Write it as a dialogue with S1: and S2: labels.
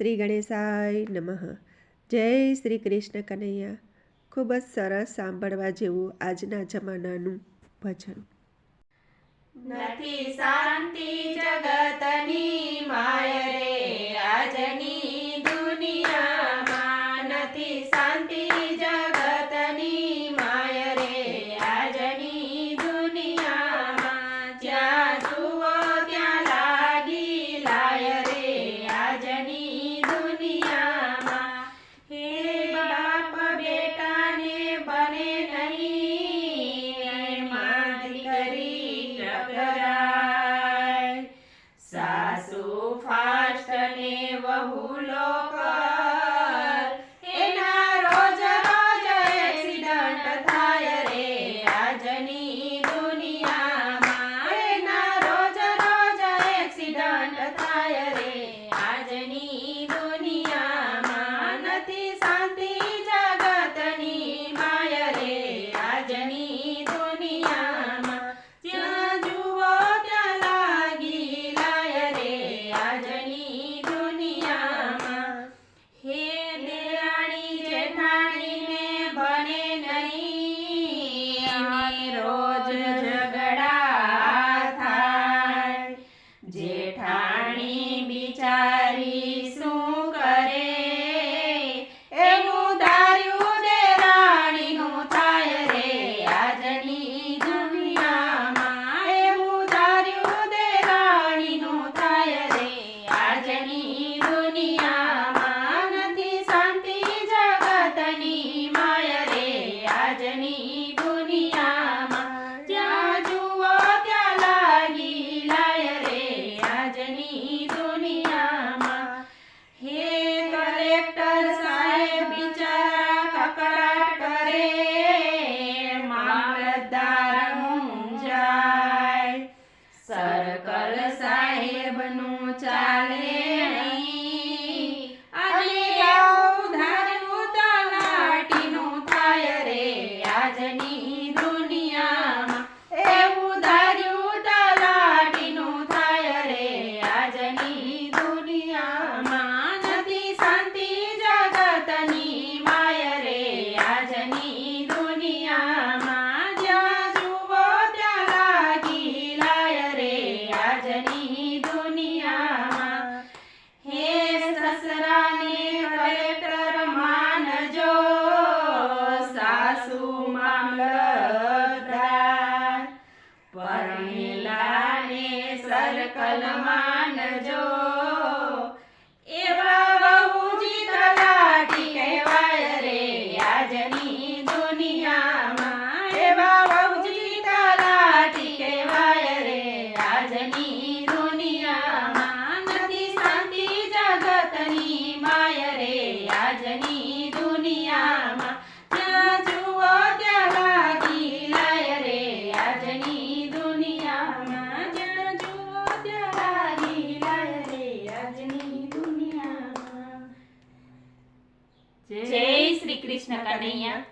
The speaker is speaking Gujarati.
S1: શ્રી ગણેશાય નમઃ. જય શ્રી કૃષ્ણ કનૈયા. ખૂબ જ સરસ સાંભળવા જેવું આજના જમાનાનું ભજન.
S2: નથી શાંતિ જગતની માય રે આજની સાસુ ફાસ્ટ ને વહુલો રમીલાને સર્કલ માનજો એવા જય શ્રી કૃષ્ણ કનૈયા.